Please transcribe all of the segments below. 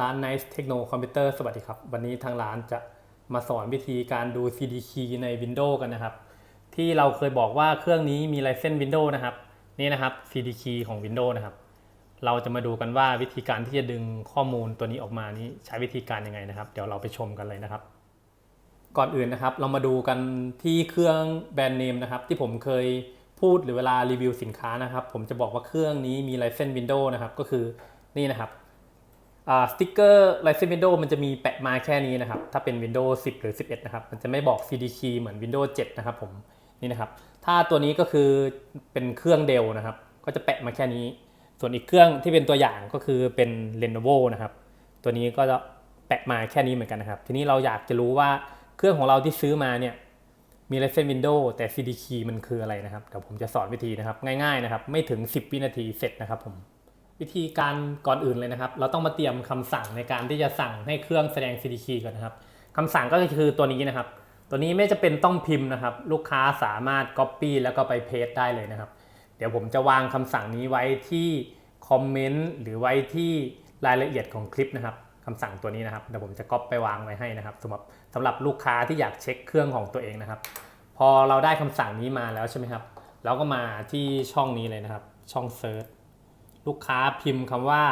ร้าน Nice Techno Computer สวัสดีครับ วันนี้ทางร้านจะมาสอนวิธีการดู CD key ใน Windows กันนะครับ ที่เราเคยบอกว่าเครื่องนี้มีลายเส้น Windows นะครับ นี่นะครับ CD key ของ Windows นะครับ เราจะมาดูกันว่าวิธีการที่จะดึงข้อมูลตัวนี้ออกมานี้ใช้วิธีการยังไงนะครับ เดี๋ยวเราไปชมกันเลยนะครับ ก่อนอื่นนะครับ เรามาดูกันที่เครื่องแบรนด์เนมนะครับ ที่ผมเคยพูดหรือเวลารีวิวสินค้านะครับ ผมจะบอกว่าเครื่องนี้มีลายเส้น Windows นะครับ ก็คือนี่นะครับ สติ๊กเกอร์ลายเส้น Windows มันจะมีแปะมาแค่นี้นะครับ ถ้าเป็น Windows 10 หรือ 11 นะครับ มันจะไม่บอก CD key เหมือน Windows 7 นะครับผมนี่นะครับ ถ้าตัวนี้ก็คือเป็นเครื่องเดลนะครับ ก็จะแปะมาแค่นี้ ส่วนอีกเครื่องที่เป็นตัวอย่างก็คือเป็น Lenovo นะครับ ตัวนี้ก็จะแปะมาแค่นี้เหมือนกันนะครับ ทีนี้เราอยากจะรู้ว่าเครื่องของเราที่ซื้อมาเนี่ยมีลายเส้น Windows แต่ CD key มันคืออะไรนะครับเดี๋ยวผมจะสอนวิธีนะครับง่ายๆนะครับไม่ถึง 10 วินาทีเสร็จนะครับผม วิธีการก่อนอื่นเลยนะครับ เราต้องมาเตรียมคำสั่งในการที่จะสั่งให้เครื่องแสดง CD key ก่อนนะครับคำสั่งก็คือตัวนี้นะครับ ตัวนี้ไม่จะเป็นต้องพิมพ์นะครับ ลูกค้าสามารถ Copy แล้วก็ไป Paste ได้เลยนะครับ เดี๋ยวผมจะวางคำสั่งนี้ไว้ที่คอมเมนต์หรือไว้ที่รายละเอียดของคลิปนะครับคำสั่งตัวนี้นะครับเดี๋ยวผมจะก๊อปไปวางไว้ให้นะครับสำหรับสำหรับลูกค้าที่อยากเช็คเครื่องของตัวเองนะครับ พอเราได้คำสั่งนี้มาแล้วใช่ไหมครับเราก็มาที่ช่องนี้เลยนะครับ ช่อง Search ลูกค้าพิมพ์คำว่า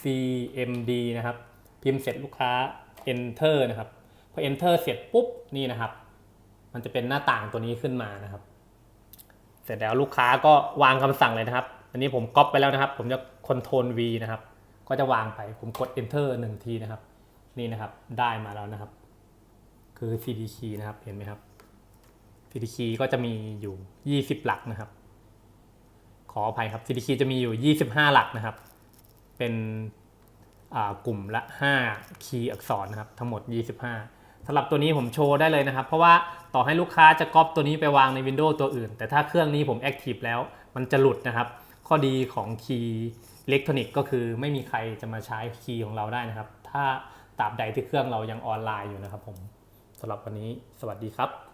CMD นะครับ พิมพ์เสร็จลูกค้า Enter นะครับ พอ Enter เสร็จปุ๊บนี่นะครับ มันจะเป็นหน้าต่างตัวนี้ขึ้นมานะครับ เสร็จแล้วลูกค้าก็วางคำสั่งเลยนะครับ อันนี้ผมก๊อปไปแล้วนะครับ ผมจะ Ctrl V นะครับ ก็จะวางไป ผมกด Enter หนึ่งทีนะครับ นี่นะครับ ได้มาแล้วนะครับ คือ CD key นะครับ เห็นไหมครับ CD key ก็จะมีอยู่ 20 หลักนะครับ ขออภัยครับ CDK จะมีอยู่ 25 หลักนะครับ เป็นกลุ่มละ 5 คีย์อักษรนะครับ ทั้งหมด 25สำหรับตัวนี้ผมโชว์ได้เลยนะครับ เพราะว่าต่อให้ลูกค้าจะก๊อปตัวนี้ไปวางใน Windows ตัวอื่น แต่ถ้าเครื่องนี้ผม Active แล้ว มันจะหลุดนะครับ ข้อดีของคีย์อิเล็กทรอนิกส์ก็คือไม่มีใครจะมาใช้คีย์ของเราได้นะครับ ถ้าตราบใดที่เครื่องเรายังออนไลน์อยู่นะครับผมสำหรับวันนี้สวัสดีครับ